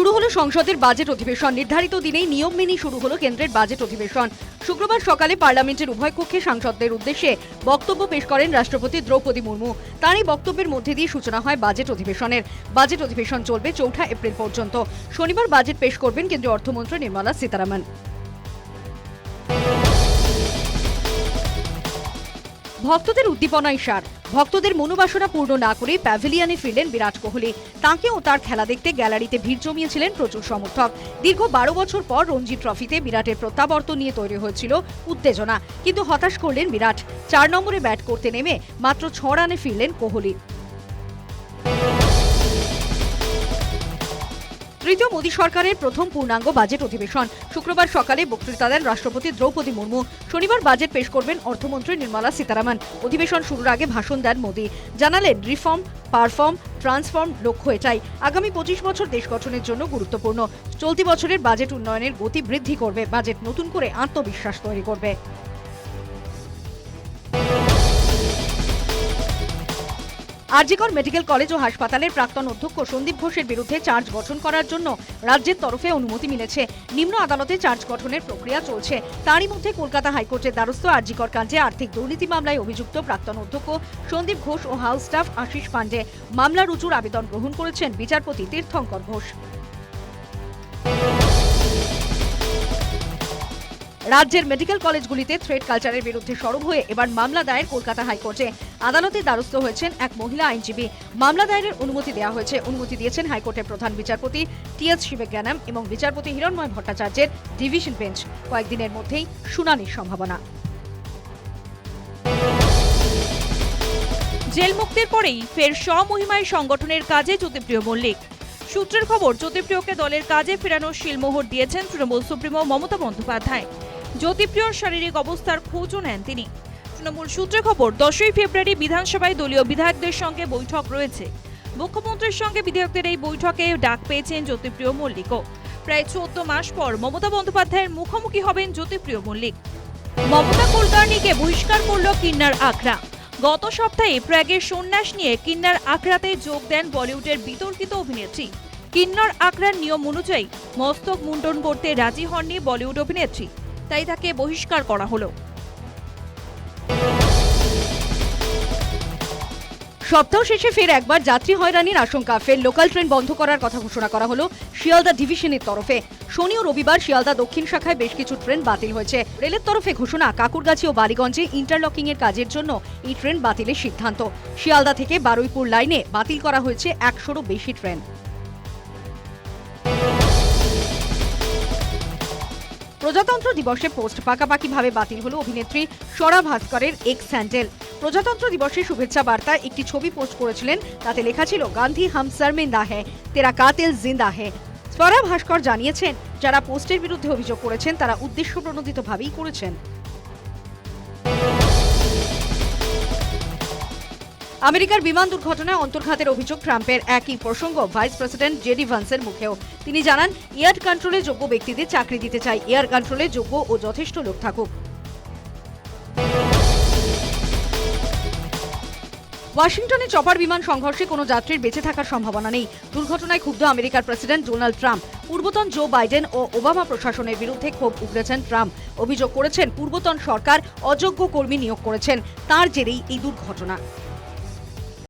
শুরু হলো সংসদের বাজেট অধিবেশন। নির্ধারিত দিনেই নিয়ম মেনে শুরু হলো কেন্দ্রের বাজেট অধিবেশন। শুক্রবার সকালে পার্লামেন্টের উভয় কক্ষে সাংসদদের উদ্দেশ্যে বক্তব্য পেশ করেন রাষ্ট্রপতি দ্রৌপদী মুর্মু। তারই বক্তব্যের মধ্যে দিয়ে সূচনা হয় বাজেট অধিবেশনের। বাজেট অধিবেশন চলবে চৌঠা এপ্রিল পর্যন্ত। শনিবার বাজেট পেশ করবেন কেন্দ্রীয় অর্থমন্ত্রী নির্মলা সীতারামন। ভক্তদের উদ্দীপনায় সার। ভক্তদের মনোবাসনা পূর্ণ না করে প্যাভিলিয়নে ফিরলেন বিরাট কোহলি। তাঁকেও তার খেলা দেখতে গ্যালারিতে ভিড় জমিয়েছিলেন প্রচুর সমর্থক। দীর্ঘ বারো বছর পর রঞ্জি ট্রফিতে বিরাটের প্রত্যাবর্তন নিয়ে তৈরি হয়েছিল উত্তেজনা, কিন্তু হতাশ করলেন বিরাট। চার নম্বরে ব্যাট করতে নেমে মাত্র ছ রানে ফিরলেন কোহলি। তৃতীয় মোদী সরকারের প্রথম পূর্ণাঙ্গ বাজেট অধিবেশন। শুক্রবার সকালে বক্তৃতা দেন রাষ্ট্রপতি দ্রৌপদী মুর্মু। শনিবার বাজেট পেশ করবেন অর্থমন্ত্রী নির্মলা সীতারামন। অধিবেশন শুরুর আগে ভাষণ দেন মোদী। জানালেন রিফর্ম পারফর্ম ট্রান্সফর্ম লক্ষ্য এটাই। আগামী পঁচিশ বছর দেশ গঠনের জন্য গুরুত্বপূর্ণ। চলতি বছরের বাজেট উন্নয়নের গতি বৃদ্ধি করবে। বাজেট নতুন করে আত্মবিশ্বাস তৈরি করবে। আরজিকর মেডিকেল কলেজ ও হাসপাতালের প্রাক্তন অধ্যক্ষ সন্দীপ ঘোষের বিরুদ্ধে চার্জ গঠন করার জন্য রাজ্যের তরফে অনুমতি মিলেছে। নিম্ন আদালতে চার্জ গঠনের প্রক্রিয়া চলছে। তারই মধ্যে কলকাতা হাইকোর্টের দ্বারস্থ আরজিকর কাণ্ডে আর্থিক দুর্নীতি মামলায় অভিযুক্ত প্রাক্তন অধ্যক্ষ সন্দীপ ঘোষ ও হাউস স্টাফ আশিস পাণ্ডে মামলা রুজুর আবেদন গ্রহণ করেছেন বিচারপতি তীর্থঙ্কর ঘোষ। রাজ্যের মেডিকেল কলেজগুলিতে থ্রেড কালচারের বিরুদ্ধে সরব হয়ে এবার মামলা দায়ের কলকাতা হাইকোর্টে। আদালতে দ্বারস্থ হয়েছেন এক মহিলা আইনজীবী। মামলা দায়েরের অনুমতি দেওয়া হয়েছে। অনুমতি দিয়েছেন হাইকোর্টের প্রধান বিচারপতি টি এস শিবজ্ঞানম এবং বিচারপতি হিরণময় ভট্টাচার্যের ডিভিশন বেঞ্চ। কয়েকদিনের মধ্যেই শুনানির সম্ভাবনা। জেল মুক্তির পরেই ফের স্বমহিমায় সংগঠনের কাজে জ্যোতিপ্রিয় মল্লিক। সূত্রের খবর, জ্যোতিপ্রিয়কে দলের কাজে ফেরানোর শিলমোহর দিয়েছেন তৃণমূল সুপ্রিমো মমতা বন্দ্যোপাধ্যায়। জ্যোতিপ্রিয়র শারীরিক অবস্থার খোঁজও নেন তিনি। তৃণমূল সূত্রে খবর, দশই ফেব্রুয়ারি বিধানসভায় দলীয় বিধায়কদের সঙ্গে বৈঠক রয়েছে। মুখ্যমন্ত্রীর সঙ্গে বিধায়কদের এই বৈঠকে ডাক পেয়েছেন জ্যোতিপ্রিয় মল্লিকও। প্রায় চোদ্দ মাস পর মমতা বন্দ্যোপাধ্যায়ের মুখোমুখি হবেন জ্যোতিপ্রিয় মল্লিক। মমতা কুলকার্নিকে বহিষ্কার করল কিন্নার আখড়া। গত সপ্তাহে প্রাগের সন্ন্যাস নিয়ে কিন্নার আখড়াতে যোগ দেন বলিউডের বিতর্কিত অভিনেত্রী। কিন্নর আখড়ার নিয়ম অনুযায়ী মস্তক মুন্ডন করতে রাজি হননি বলিউড অভিনেত্রী। তাই তাকে বহিষ্কার করা হলো। সপ্তাহ শেষে ফের একবার যাত্রী হয়রানির আশঙ্কা। ফের লোকাল ট্রেন বন্ধ করার কথা ঘোষণা করা হলো শিয়ালদা ডিভিশনের তরফে। শনি ও রবিবার শিয়ালদা দক্ষিণ শাখায় বেশ কিছু ট্রেন বাতিল হয়েছে। রেলের তরফে ঘোষণা, কাকুরগাছি ও বালিগঞ্জে ইন্টারলকিং এর কাজের জন্য এই ট্রেন বাতিলের সিদ্ধান্ত। শিয়ালদা থেকে বারুইপুর লাইনে বাতিল করা হয়েছে একশোরও বেশি ট্রেন। প্রজাতন্ত্র দিবসে পোস্ট পাকাপাকিভাবে বাতিল হলো অভিনেত্রী স্বরা ভাস্করের এক স্যান্ডেল প্রজাতন্ত্র দিবসে শুভেচ্ছা বার্তায় একটি ছবি পোস্ট করেছিলেন, তাতে লেখা ছিল, গান্ধী হাম শর্মিন্দা হে তেরা কাতেল জিন্দা হে স্বরা ভাস্কর জানিয়েছেন, যারা পোস্টের বিরুদ্ধে অভিযোগ করেছেন, তারা উদ্দেশ্য প্রণোদিতভাবেই করেছেন। আমেরিকার বিমান দুর্ঘটনায় অন্তর্ঘাতের অভিযোগ ট্রাম্পের একই প্রসঙ্গ, ভাইস প্রেসিডেন্ট জেডি ভান্সের মুখেও। তিনি জানান, এয়ার কন্ট্রোলে যোগ্য ব্যক্তিদের চাকরি দিতে চাই। এয়ার কন্ট্রোলে যোগ্য ও যথেষ্ট লোক থাকুক। ওয়াশিংটনে চপার বিমান সংঘর্ষে কোনো যাত্রীর বেঁচে থাকার সম্ভাবনা নেই। দুর্ঘটনায় ক্ষুব্ধ আমেরিকার প্রেসিডেন্ট ডোনাল্ড ট্রাম্প। পূর্বতন জো বাইডেন ও ওবামা প্রশাসনের বিরুদ্ধে ক্ষোভ উগড়েছেন ট্রাম্প। অভিযোগ করেছেন, পূর্বতন সরকার অযোগ্য কর্মী নিয়োগ করেছেন। তার জেরেই এই দুর্ঘটনা।